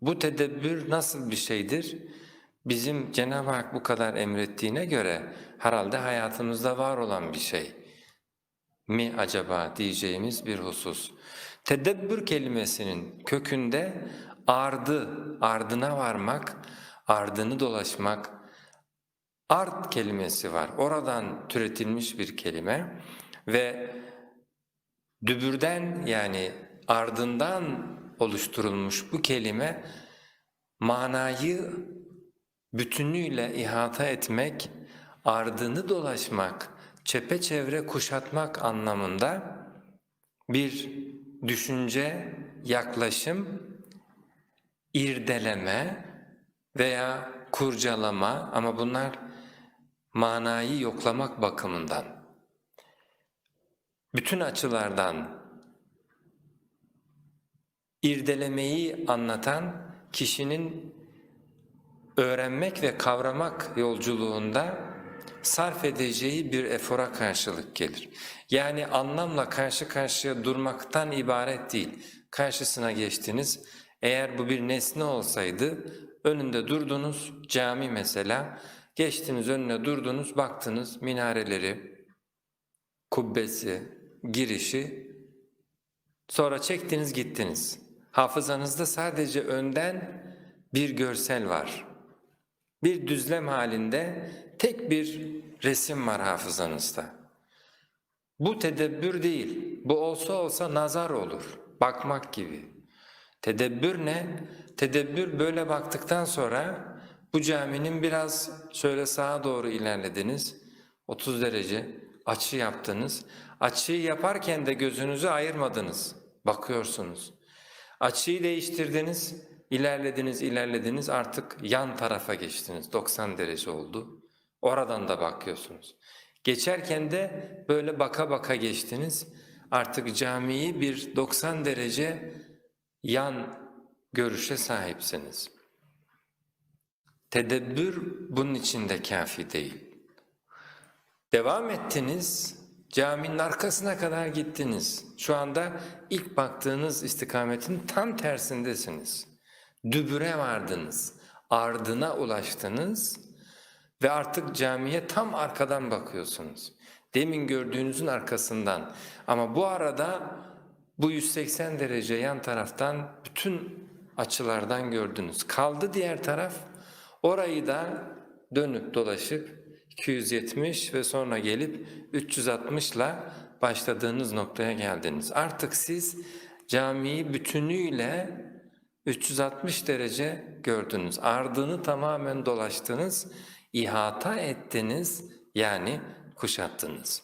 Bu tedebbür nasıl bir şeydir? Bizim Cenab-ı Hak bu kadar emrettiğine göre herhalde hayatımızda var olan bir şey mi acaba diyeceğimiz bir husus. Tedebbür kelimesinin kökünde ardı, ardına varmak, ardını dolaşmak, art kelimesi var. Oradan türetilmiş bir kelime ve dübürden yani ardından oluşturulmuş bu kelime manayı bütünüyle ihata etmek, ardını dolaşmak, çepeçevre kuşatmak anlamında bir düşünce, yaklaşım, irdeleme veya kurcalama ama bunlar manayı yoklamak bakımından. Bütün açılardan irdelemeyi anlatan kişinin öğrenmek ve kavramak yolculuğunda sarf edeceği bir efora karşılık gelir. Yani anlamla karşı karşıya durmaktan ibaret değil. Karşısına geçtiniz, eğer bu bir nesne olsaydı önünde durdunuz, cami mesela, geçtiniz önüne durdunuz, baktınız minareleri, kubbesi, girişi, sonra çektiniz gittiniz. Hafızanızda sadece önden bir görsel var. Bir düzlem halinde tek bir resim var hafızanızda. Bu tedebbür değil, bu olsa olsa nazar olur, bakmak gibi. Tedebbür ne? Tedebbür böyle baktıktan sonra bu caminin biraz şöyle sağa doğru ilerlediniz, 30 derece açı yaptınız. Açıyı yaparken de gözünüzü ayırmadınız, bakıyorsunuz. Açıyı değiştirdiniz, ilerlediniz, ilerlediniz artık yan tarafa geçtiniz, 90 derece oldu. Oradan da bakıyorsunuz. Geçerken de böyle baka baka geçtiniz, artık camiyi bir 90 derece yan görüşe sahipsiniz. Tedebbür bunun için de kafi değil. Devam ettiniz, caminin arkasına kadar gittiniz. Şu anda ilk baktığınız istikametin tam tersindesiniz. Dübüre vardınız, ardına ulaştınız ve artık camiye tam arkadan bakıyorsunuz. Demin gördüğünüzün arkasından ama bu arada bu 180 derece yan taraftan bütün açılardan gördünüz. Kaldı diğer taraf, orayı da dönüp dolaşıp 270 ve sonra gelip 360 ile başladığınız noktaya geldiniz. Artık siz camiyi bütünüyle 360 derece gördünüz. Ardını tamamen dolaştınız, ihata ettiniz yani kuşattınız.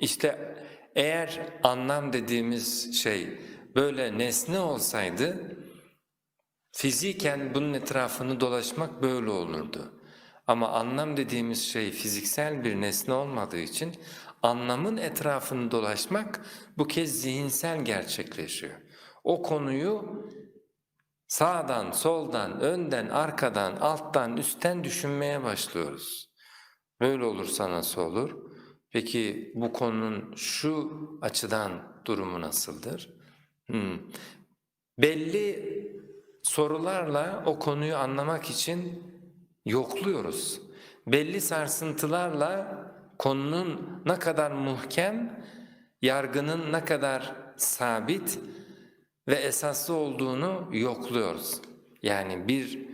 İşte eğer anlam dediğimiz şey böyle nesne olsaydı fiziken bunun etrafını dolaşmak böyle olurdu. Ama anlam dediğimiz şey fiziksel bir nesne olmadığı için anlamın etrafını dolaşmak bu kez zihinsel gerçekleşiyor. O konuyu sağdan, soldan, önden, arkadan, alttan, üstten düşünmeye başlıyoruz. Böyle olursa nasıl olur? Peki bu konunun şu açıdan durumu nasıldır? Hmm. Belli sorularla o konuyu anlamak için yokluyoruz. Belli sarsıntılarla konunun ne kadar muhkem, yargının ne kadar sabit ve esaslı olduğunu yokluyoruz. Yani bir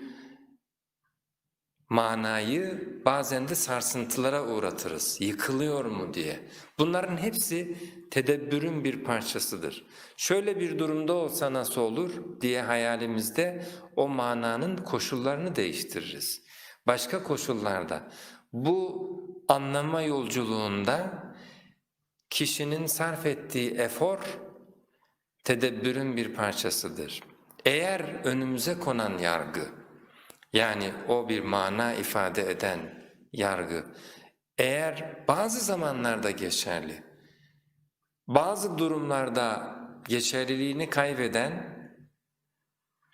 manayı bazen de sarsıntılara uğratırız, yıkılıyor mu diye. Bunların hepsi tedebbürün bir parçasıdır. Şöyle bir durumda olsa nasıl olur diye hayalimizde o mananın koşullarını değiştiririz. Başka koşullarda bu anlama yolculuğunda kişinin sarf ettiği efor tedebbürün bir parçasıdır. Eğer önümüze konan yargı, yani o bir mana ifade eden yargı, eğer bazı zamanlarda geçerli, bazı durumlarda geçerliliğini kaybeden,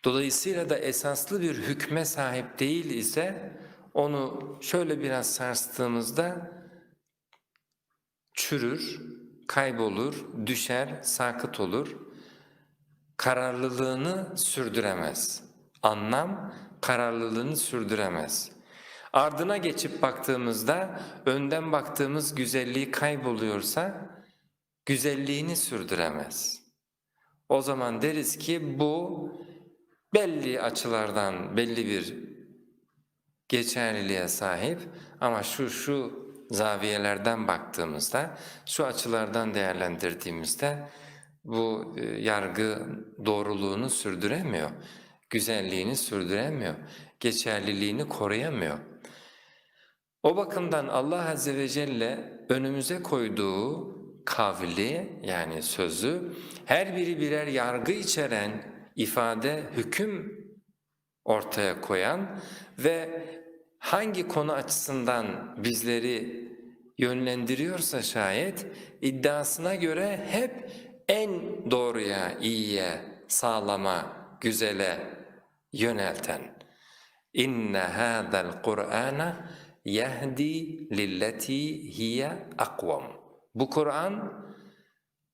dolayısıyla da esaslı bir hükme sahip değil ise, onu şöyle biraz sarstığımızda çürür, kaybolur, düşer, sakıt olur, kararlılığını sürdüremez. anlam kararlılığını sürdüremez. Ardına geçip baktığımızda önden baktığımız güzelliği kayboluyorsa güzelliğini sürdüremez. O zaman deriz ki bu belli açılardan belli bir geçerliliğe sahip ama şu şu zaviyelerden baktığımızda, şu açılardan değerlendirdiğimizde bu e, yargı doğruluğunu sürdüremiyor, güzelliğini sürdüremiyor, geçerliliğini koruyamıyor. O bakımdan Allah Azze ve Celle önümüze koyduğu kavli yani sözü her biri birer yargı içeren ifade, hüküm ortaya koyan ve hangi konu açısından bizleri yönlendiriyorsa şayet iddiasına göre hep en doğruya, iyiye, sağlama, güzele yönelten. İnne hâzel Kur'âne yehdi lilleti hiye akvam. Bu Kur'an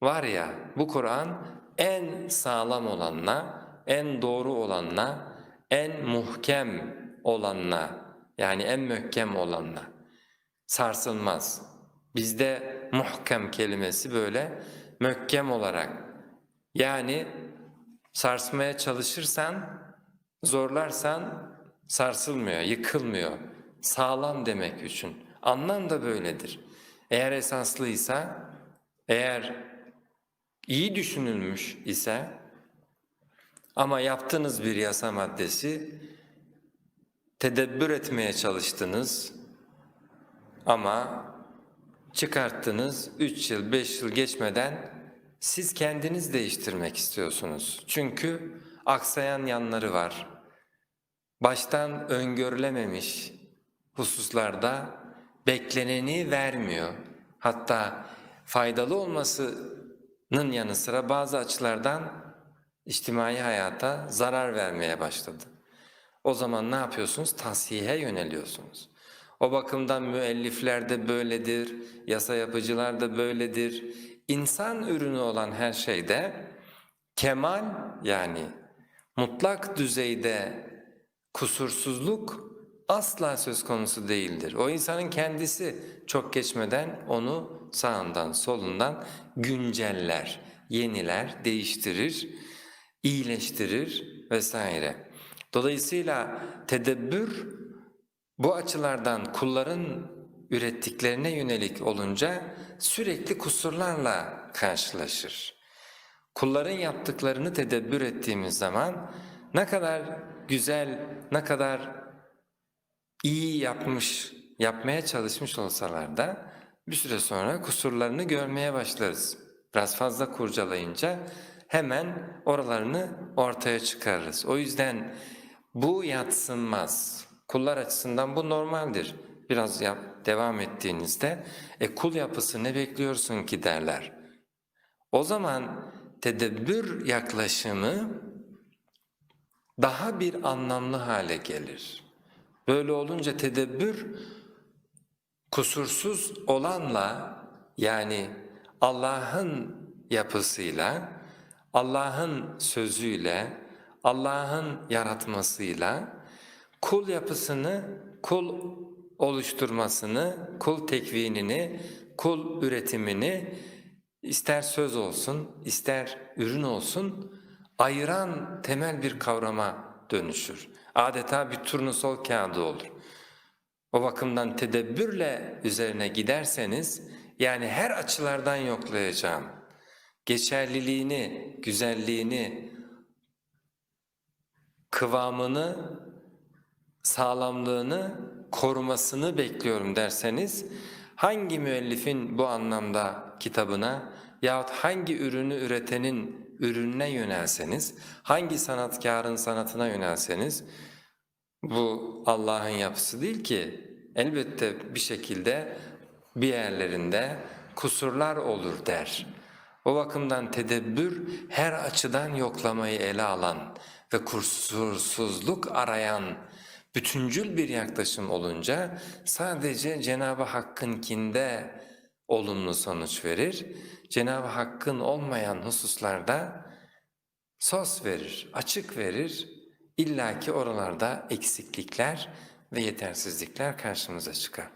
var ya, bu Kur'an en sağlam olanla, en doğru olanla, en muhkem olanla, yani en mühkem olanla sarsılmaz. Bizde muhkem kelimesi böyle mühkem olarak yani sarsmaya çalışırsan, zorlarsan sarsılmıyor, yıkılmıyor. Sağlam demek için. Anlam da böyledir. Eğer esaslıysa, eğer iyi düşünülmüş ise ama yaptığınız bir yasa maddesi tedebbür etmeye çalıştınız ama çıkarttınız, üç yıl, beş yıl geçmeden siz kendiniz değiştirmek istiyorsunuz. Çünkü aksayan yanları var. Baştan öngörülememiş hususlarda bekleneni vermiyor. Hatta faydalı olmasının yanı sıra bazı açılardan içtimai hayata zarar vermeye başladı. O zaman ne yapıyorsunuz? Tasihe yöneliyorsunuz. O bakımdan müellifler de böyledir, yasa yapıcılar da böyledir. İnsan ürünü olan her şeyde kemal yani mutlak düzeyde kusursuzluk asla söz konusu değildir. O insanın kendisi çok geçmeden onu sağından solundan günceller, yeniler, değiştirir, iyileştirir vesaire. Dolayısıyla tedebbür bu açılardan kulların ürettiklerine yönelik olunca sürekli kusurlarla karşılaşır. Kulların yaptıklarını tedebbür ettiğimiz zaman ne kadar güzel, ne kadar iyi yapmış, yapmaya çalışmış olsalar da bir süre sonra kusurlarını görmeye başlarız. Biraz fazla kurcalayınca hemen oralarını ortaya çıkarırız. O yüzden bu yatsınmaz. Kullar açısından bu normaldir. Biraz yap, devam ettiğinizde e kul yapısı ne bekliyorsun ki derler. O zaman tedebbür yaklaşımı daha bir anlamlı hale gelir. Böyle olunca tedebbür kusursuz olanla yani Allah'ın yapısıyla, Allah'ın sözüyle, Allah'ın yaratmasıyla kul yapısını, kul oluşturmasını, kul tekvinini, kul üretimini ister söz olsun, ister ürün olsun ayıran temel bir kavrama dönüşür. Adeta bir turnusol kağıdı olur. O bakımdan tedebbürle üzerine giderseniz yani her açılardan yoklayacağım. Geçerliliğini, güzelliğini, kıvamını, sağlamlığını korumasını bekliyorum derseniz hangi müellifin bu anlamda kitabına yahut hangi ürünü üretenin ürününe yönelseniz, hangi sanatkarın sanatına yönelseniz bu Allah'ın yapısı değil ki. Elbette bir şekilde bir yerlerinde kusurlar olur der. O bakımdan tedebbür her açıdan yoklamayı ele alan ve kusursuzluk arayan bütüncül bir yaklaşım olunca sadece Cenab-ı Hakk'ınkinde olumlu sonuç verir. Cenab-ı Hakk'ın olmayan hususlarda sos verir, açık verir, illaki oralarda eksiklikler ve yetersizlikler karşımıza çıkar.